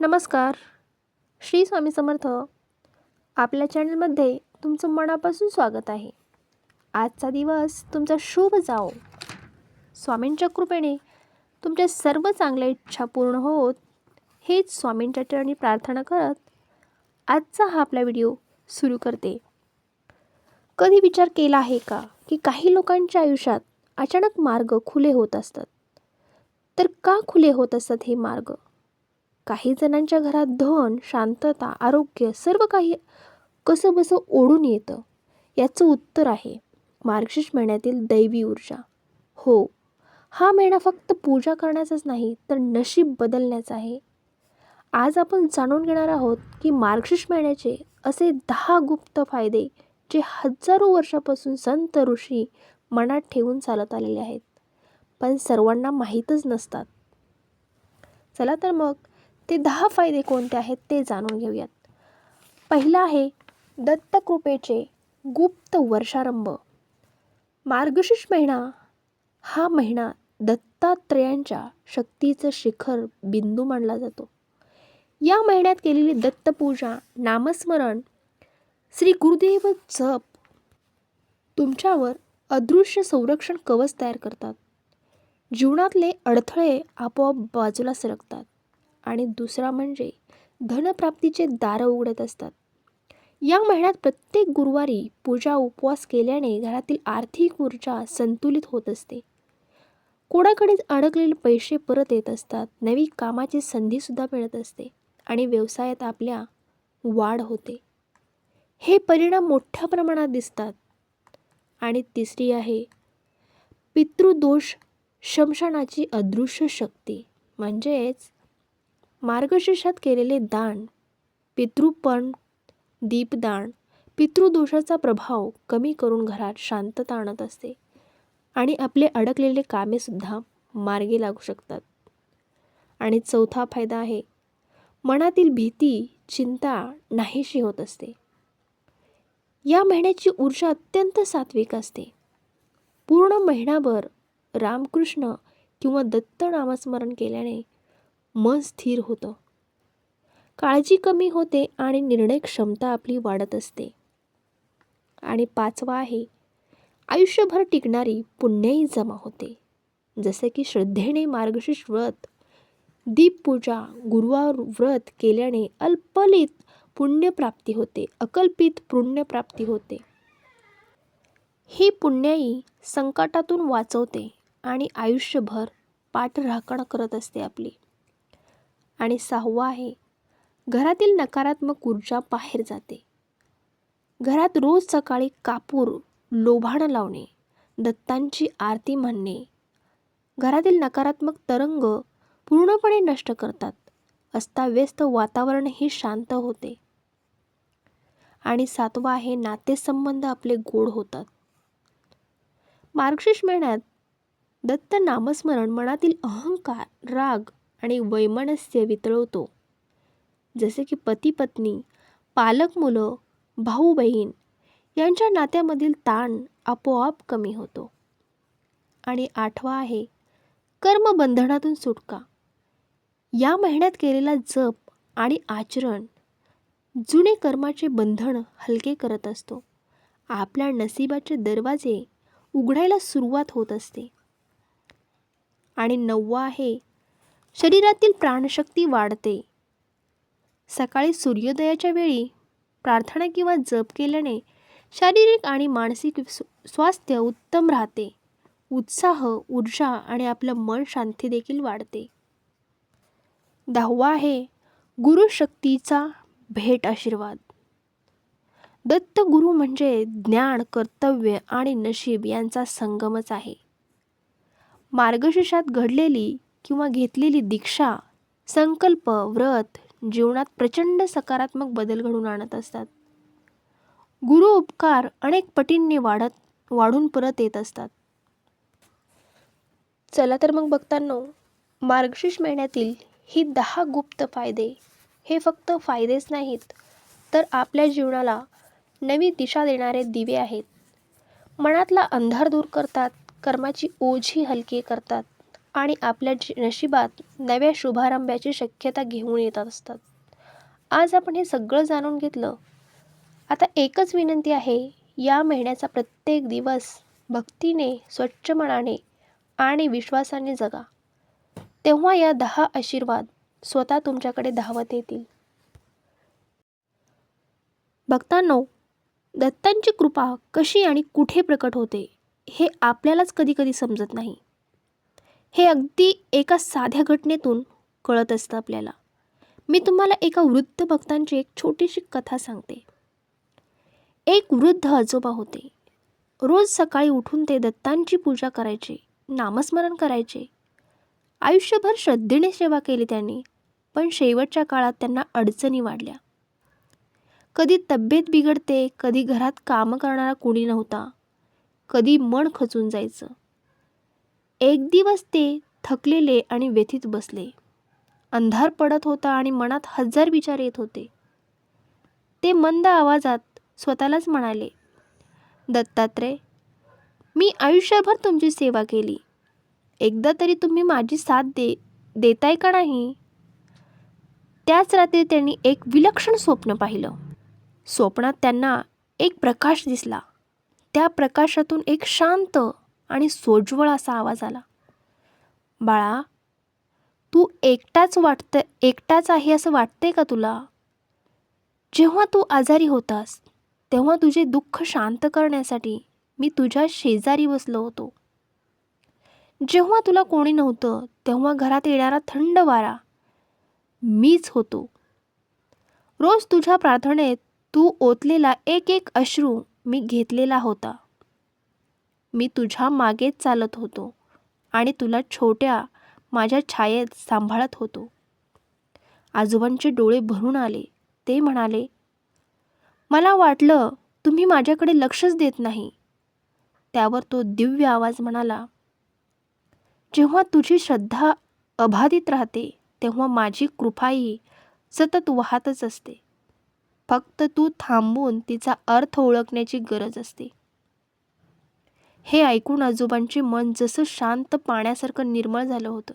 नमस्कार. श्री स्वामी समर्थ. आपल्या चॅनलमध्ये तुमचं मनापासून स्वागत आहे. आजचा दिवस तुमचा शुभ जाओ स्वामींच्या कृपेने तुमच्या सर्व चांगल्या इच्छा पूर्ण होत हेच स्वामींच्या चरणी प्रार्थना करत आजचा हा आपला व्हिडिओ सुरू करते. कधी विचार केला आहे का की काही लोकांच्या आयुष्यात अचानक मार्ग खुले होत असतात? तर का खुले होत असतात हे मार्ग? काही जणांच्या घरात धन शांतता आरोग्य सर्व काही कसं बसं ओढून येतं याचं उत्तर आहे मार्गशीर्ष महिन्यातील दैवी ऊर्जा. हो हा महिना फक्त पूजा करण्याचाच नाही तर नशीब बदलण्याचा आहे. आज आपण जाणून घेणार आहोत की मार्गशीर्ष महिन्याचे असे दहा गुप्त फायदे जे हजारो वर्षापासून संत ऋषी मनात ठेवून चालत आलेले आहेत पण सर्वांना माहीतच नसतात. चला तर मग ते दहा फायदे कोणते आहेत ते जाणून घेऊयात. पहिला आहे दत्तकृपेचे गुप्त वर्षारंभ. मार्गशीर्ष महिना हा महिना दत्तात्रयांच्या शक्तीचं शिखर बिंदू मानला जातो. या महिन्यात केलेली दत्तपूजा नामस्मरण श्री गुरुदेव जप तुमच्यावर अदृश्य संरक्षण कवच तयार करतात. जीवनातले अडथळे आपोआप बाजूला सरकतात. आणि दुसरा म्हणजे धनप्राप्तीचे दारं उघडत असतात. या महिन्यात प्रत्येक गुरुवारी पूजा उपवास केल्याने घरातील आर्थिक ऊर्जा संतुलित होत असते. कोणाकडेच अडकलेले पैसे परत येत असतात नवी कामाची संधीसुद्धा मिळत असते आणि व्यवसायात आपल्या वाढ होते. हे परिणाम मोठ्या प्रमाणात दिसतात. आणि तिसरी आहे पितृदोष शमशानाची अदृश्य शक्ती. म्हणजेच मार्गशीर्षात केलेले दान पितृपण दीपदान पितृदोषाचा प्रभाव कमी करून घरात शांतता आणत असते आणि आपले अडकलेले कामेसुद्धा मार्गी लागू शकतात. आणि चौथा फायदा आहे मनातील भीती चिंता नाहीशी होत असते. या महिन्याची ऊर्जा अत्यंत सात्विक असते. पूर्ण महिनाभर रामकृष्ण किंवा दत्त नामस्मरण केल्याने मन स्थिर होतं. काळजी कमी होते आणि निर्णय क्षमता आपली वाढत असते. आणि पाचवा आहे आयुष्यभर टिकणारी पुण्यही जमा होते. जसे की श्रद्धेने मार्गशीर्ष व्रत दीपपूजा गुरुवार व्रत केल्याने अल्पलित पुण्यप्राप्ती होते अकल्पित पुण्यप्राप्ती होते. ही पुण्याई संकटातून वाचवते आणि आयुष्यभर पाठराखण करत असते आपली. आणि सहावा आहे घरातील नकारात्मक ऊर्जा बाहेर जाते. घरात रोज सकाळी कापूर लोभाणं लावणे दत्तांची आरती म्हणणे घरातील नकारात्मक तरंग पूर्णपणे नष्ट करतात अस्ताव्यस्त वातावरणही शांत होते. आणि सातवा आहे नातेसंबंध आपले गोड होतात. मार्गशीर्ष महिन्यात दत्त नामस्मरण मनातील अहंकार राग आणि वैमनस्य वितळवतो. जसे की पती पत्नी पालक मुलं भाऊ बहीण यांच्या नात्यामधील ताण आपोआप कमी होतो. आणि आठवा आहे कर्मबंधनातून सुटका. या महिन्यात केलेला जप आणि आचरण जुने कर्माचे बंधन हलके करत असतो. आपल्या नशिबाचे दरवाजे उघडायला सुरुवात होत असते. आणि नववा आहे शरीरातील प्राणशक्ती वाढते. सकाळी सूर्योदयाच्या वेळी प्रार्थना किंवा जप केल्याने शारीरिक आणि मानसिक स्वास्थ्य उत्तम राहते. उत्साह ऊर्जा आणि आपलं मन शांती देखील वाढते. दहावा आहे गुरुशक्तीचा भेट आशीर्वाद. दत्त गुरु म्हणजे ज्ञान कर्तव्य आणि नशीब यांचा संगमच आहे. मार्गशीर्षात घडलेली किंवा घेतलेली दीक्षा संकल्प व्रत जीवनात प्रचंड सकारात्मक बदल घडून आणत असतात. गुरु उपकार अनेक पटींनी वाढत वाढून परत येत असतात. चला तर मग बघताना मार्गशीर्ष महिन्यातील ही दहा गुप्त फायदे हे फक्त फायदेच नाहीत तर आपल्या जीवनाला नवी दिशा देणारे दिवे आहेत. मनातला अंधार दूर करतात कर्माची ओझी हलकी करतात. आणि आपल्या जी- नशिबात नव्या शुभारंभाची शक्यता घेऊन येत असतात. आज आपण हे सगळं जाणून घेतलं. आता एकच विनंती आहे या महिन्याचा प्रत्येक दिवस भक्तीने स्वच्छ मनाने आणि विश्वासाने जगा. तेव्हा या दहा आशीर्वाद स्वतः तुमच्याकडे धावत येतील. भक्तांनो दत्तांची कृपा कशी आणि कुठे प्रकट होते हे आपल्यालाच कधी कधी समजत नाही. हे अगदी एका साध्या घटनेतून कळत असतं आपल्याला. मी तुम्हाला एका वृद्ध भक्तांची एक छोटीशी कथा सांगते. एक वृद्ध आजोबा होते. रोज सकाळी उठून ते दत्तांची पूजा करायचे नामस्मरण करायचे. आयुष्यभर श्रद्धेने सेवा केली त्यांनी पण शेवटच्या काळात त्यांना अडचणी वाढल्या. कधी तब्येत बिघडते कधी घरात कामं करणारा कोणी नव्हता कधी मन खचून जायचं. एक दिवस ते थकलेले आणि व्यथित बसले. अंधार पडत होता आणि मनात हजार विचार येत होते. ते मंद आवाजात स्वतःलाच म्हणाले दत्तात्रय मी आयुष्यभर तुमची सेवा केली. एकदा तरी तुम्ही माझी साथ दे देताय का नाही? त्याच रात्री त्यांनी एक विलक्षण स्वप्न पाहिलं. स्वप्नात त्यांना एक प्रकाश दिसला. त्या प्रकाशातून एक शांत आणि सोज्वळ असा आवाज आला. बाळा तू एकटाच वाटतं एकटाच आहे असं वाटते का तुला? जेव्हा तू आजारी होतास तेव्हा तुझे दुःख शांत करण्यासाठी मी तुझ्या शेजारी बसलो होतो. जेव्हा तुला कोणी नव्हतं तेव्हा घरात येणारा थंड वारा. मीच होतो. रोज तुझ्या प्रार्थनेत तू ओतलेला एक एक अश्रू मी घेतलेला होता. मी तुझ्या मागेच चालत होतो आणि तुला छोट्या माझ्या छायेत सांभाळत होतो. आजोबांचे डोळे भरून आले. ते म्हणाले मला वाटलं तुम्ही माझ्याकडे लक्षच देत नाही. त्यावर तो दिव्य आवाज म्हणाला जेव्हा तुझी श्रद्धा अबाधित राहते तेव्हा माझी कृपाही सतत वाहतच असते. फक्त तू थांबून तिचा अर्थ ओळखण्याची गरज असते. हे ऐकून आजोबांचे मन जसं शांत पाण्यासारखं निर्मळ झालं होतं.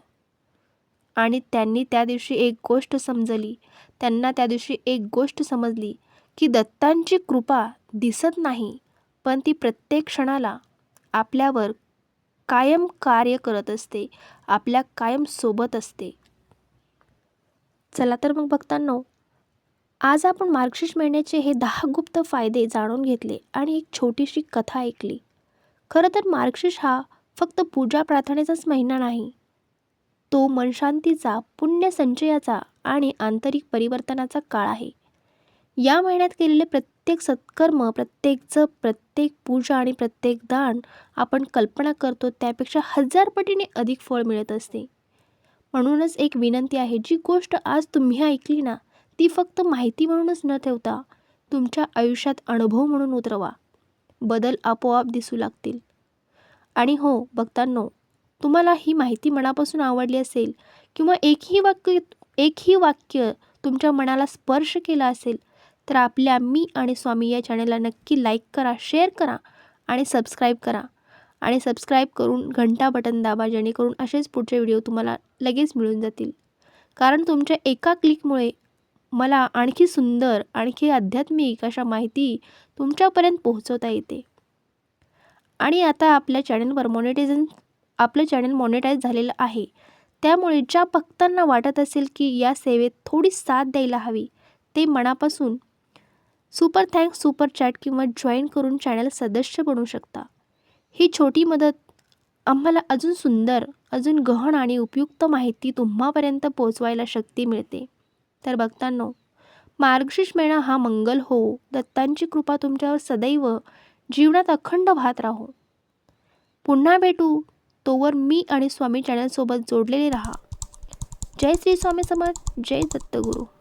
आणि त्यांनी त्या दिवशी एक गोष्ट समजली. त्यांना त्या दिवशी एक गोष्ट समजली की दत्तांची कृपा दिसत नाही पण ती प्रत्येक क्षणाला आपल्यावर कायम कार्य करत असते आपल्या कायम सोबत असते. चला तर मग भक्तांनो आज आपण मार्गशीर्ष महिन्याचे हे दहा गुप्त फायदे जाणून घेतले आणि एक छोटीशी कथा ऐकली. खरं तर मार्गशीर्ष हा फक्त पूजा प्रार्थनेचाच महिना नाही. तो मनशांतीचा पुण्य संचयाचा आणि आंतरिक परिवर्तनाचा काळ आहे. या महिन्यात केलेले प्रत्येक सत्कर्म प्रत्येक जप प्रत्येक पूजा आणि प्रत्येक दान आपण कल्पना करतो त्यापेक्षा हजार पटीने अधिक फळ मिळत असते. म्हणूनच एक विनंती आहे जी गोष्ट आज तुम्ही ऐकली ना ती फक्त माहिती म्हणूनच न ठेवता तुमच्या आयुष्यात अनुभव म्हणून उतरवा. बदल आपोआप दिसू लागतील. आणि हो बघतांनो तुम्हाला ही माहिती मनापासून आवडली असेल किंवा एकही वाक्य एकही वाक्य तुमच्या मनाला स्पर्श केला असेल तर आपल्या मी आणि स्वामी या चॅनलला नक्की लाईक करा शेअर करा आणि सबस्क्राईब करा. आणि सबस्क्राईब करून घंटा बटन दाबा जेणेकरून असेच पुढचे व्हिडिओ तुम्हाला लगेच मिळून जातील. कारण तुमच्या एका क्लिकमुळे मला आणखी सुंदर आणखी आध्यात्मिक अशा माहिती तुमच्यापर्यंत पोहोचवता येते. आणि आता आपल्या चॅनलवर मॉनिटायझन आपलं चॅनल मॉनिटाईज झालेलं आहे. त्यामुळे ज्या भक्तांना वाटत असेल की या सेवेत थोडी साथ द्यायला हवी ते मनापासून सुपर थँक्स सुपर चॅट किंवा जॉईन करून चॅनल सदस्य बनू शकता. ही छोटी मदत आम्हाला अजून सुंदर अजून गहन आणि उपयुक्त माहिती तुम्हापर्यंत पोहोचवायला शक्ती मिळते. तर भक्तांनो मार्गशीर्ष महिना हा मंगल हो. दत्तांची कृपा तुमच्यावर सदैव जीवनात अखंड वाहत राहो. पुन्हा भेटू. तोवर मी आणि स्वामी चॅनलसोबत जोडलेले राहा. जय श्री स्वामी समर्थ. जय दत्तगुरू.